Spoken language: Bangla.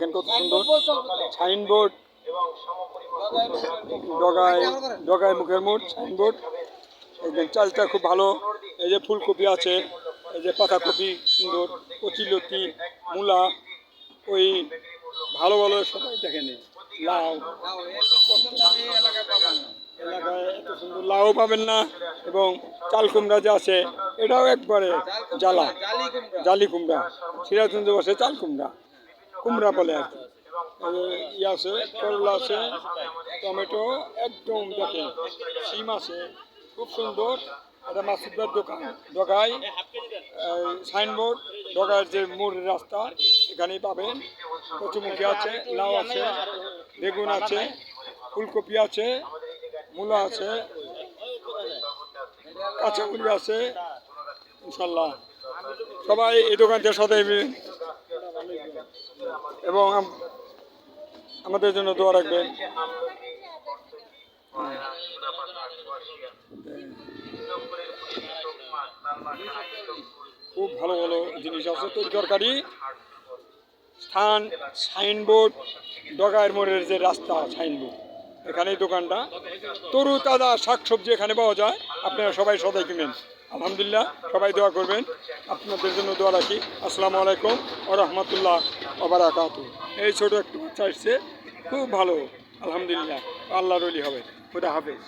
দেখেন কত সুন্দর। সাইনবোর্ড ডগায় ডগায় মুখের মোড় সাইনবোর্ড। এই যে চালটা খুব ভালো। এই যে ফুলকপি আছে এই যে পাতাকপি সুন্দর। কচিলতি মূলা ওই ভালো ভালো সবাই দেখেন লাউ। এলাকায় এত সুন্দর লাউ পাবেন না। এবং চাল কুমড়া যে আছে এটাও একবারে জ্বালা। জালি কুমড়া। সিরাজগঞ্জ বসে চাল কুমড়া। কুমড়া বলে আর কি। আর ই আছে, করলা আছে, টমেটো, একদম দেখেন সিম আছে, খুব সুন্দর। এটা মাসুদার দোকান, ডগাই সাইনবোর্ড ডগার যে মোড়ের রাস্তা, এখানেই পাবেন। কচুমুখী আছে, লাউ আছে, বেগুন আছে, ফুলকপি আছে, মূলা আছে কাঁচামুড়ি আছে, ইনশাল্লাহ। সবাই এই দোকানটা সদাই এবং আমাদের জন্য দোয়া রাখবেন। খুব ভালো ভালো জিনিস আছে। তৈরি তরকারি স্থান, সাইনবোর্ড ডগায়ের মোড়ের যে রাস্তা, সাইনবোর্ড, এখানেই দোকানটা। তরু তাজা শাকসবজি এখানে পাওয়া যায়। আপনারা সবাই সদাই কিনেন। আলহামদুলিল্লাহ, সবাই দোয়া করবেন। আপনাদের জন্য দোয়া রাখি। আসসালামু আলাইকুম ও রহমতুল্লাহ। ওবরাকাত এই ছোটো একটু বাচ্চা আসছে খুব ভালো আলহামদুলিল্লাহ। আল্লাহর হবে খুদা হাফেজ।